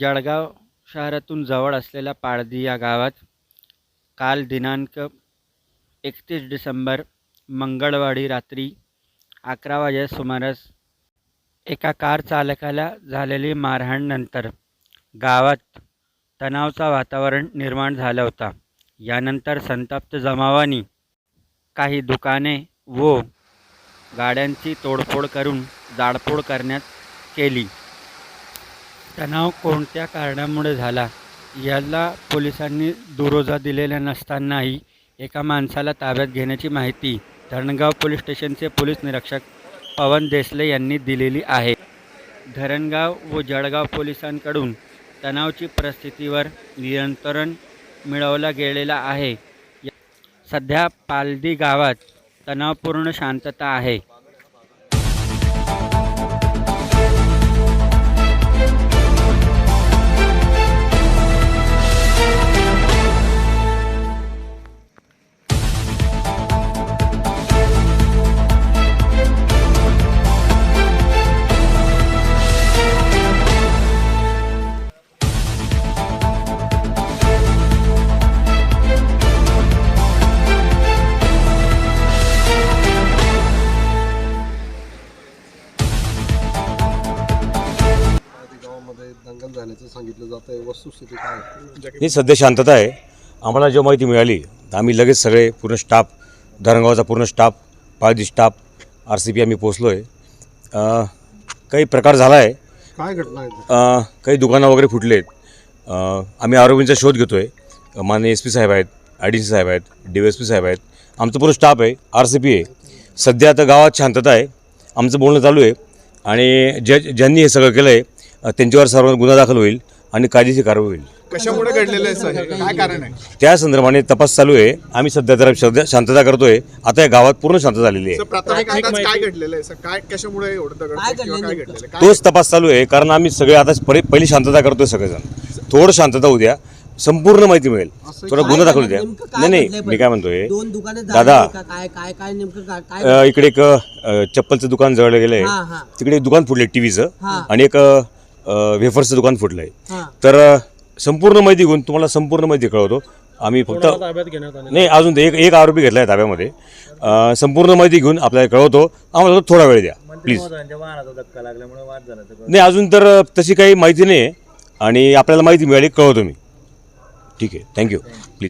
जळगाव शहरातून जवळ असलेल्या पाळदी या गावात काल दिनांक एकतीस डिसेंबर मंगळवारी रात्री अकरा वाजे सुमारास एका कार चालकाला झालेली मारहाणनंतर गावात तणावचा वातावरण निर्माण झालं होता. यानंतर संतप्त जमावानी काही दुकाने व गाड्यांची तोडफोड करून जाळपोळ करण्यात केली. तणाव कोणत्या कारणामुळे झाला? याला पोलिसांनी दुरोजा दिलेला नसतानाही एका माणसाला ताब्यात घेण्याची माहिती धरणगाव पोलीस स्टेशनचे पोलीस निरीक्षक पवन देसले यांनी दिलेली आहे. धरणगाव व जळगाव पोलिसांकडून तणावची परिस्थितीवर नियंत्रण मिळवला गेलेला आहे. या- सध्या पालदी गावात तणावपूर्ण शांतता आहे. झाल्याचं सांगितलं जात आहे. वस्तुस्थिती काय आहे? ही सध्या शांतता आहे. आम्हाला जेव्हा माहिती मिळाली तर आम्ही लगेच सगळे पूर्ण स्टाफ धरणगावचा पूर्ण staff Paldi staff R C P आम्ही पोचलो आहे काही प्रकार झाला आहे काय घटना आहे? अ, काही दुकानं वगैरे फुटले आहेत आम्ही आरोपींचा शोध घेतो आहे माननीय एस पी साहेब आहेत आय डी सी साहेब आहेत डी एस पी साहेब आहेत. आमचं पूर्ण स्टाफ आहे आर सी पी आहे. सध्या आता गावात शांतता आहे. आमचं बोलणं चालू आहे. आणि ज्या ज्यांनी हे सगळं केलं आहे त्यांच्यावर सर्व गुन्हा दाखल होईल आणि कायदेशीर कारवाई होईल. कशामुळे घडलेलं आहे सर? हे? काय कारण आहे? त्या संदर्भाने तपास चालू आहे. आम्ही सध्या जरा शांतता करतोय. आता या गावात पूर्ण शांत झालेली सर आहे प्राथमिक अंदाज काय घडलेलं आहे सर? काय कशामुळे एवढं दगड किंवा काय घडलेलं आहे? काय तोच तपास चालू आहे कारण आम्ही सगळे आता परि- पहिली शांतता करतोय सगळेजण. थोडं शांतता उद्या संपूर्ण माहिती मिळेल. थोडा गुन्हा दाखल द्या. नेमकं काय नाही नाही घडलंय मी काय म्हणतोय दोन दुकाने दादा. जाळली का? काय काय काय नेमकं काय काय अ, इकडे एक अ, चप्पलचं दुकान जळलं गेलंय हा हा. तिकडे एक दुकान फुटलंय टीव्हीचं. हा. आणि एक अ, वेफर्सचं दुकान फुटलंय. हा. तर संपूर्ण माहिती घेऊन तुम्हाला संपूर्ण माहिती कळवतो. आम्ही फक्त नाही अजून एक एक आरोपी घेतला आहे ताब्यामध्ये संपूर्ण माहिती घेऊन आपल्याला कळवतो. आम्हाला थोडा वेळ द्या प्लीज. नाही अजून तर तशी काही माहिती नाही आहे आणि आपल्याला माहिती मिळाली कळवतो मी. ठीक आहे थँक्यू प्लीज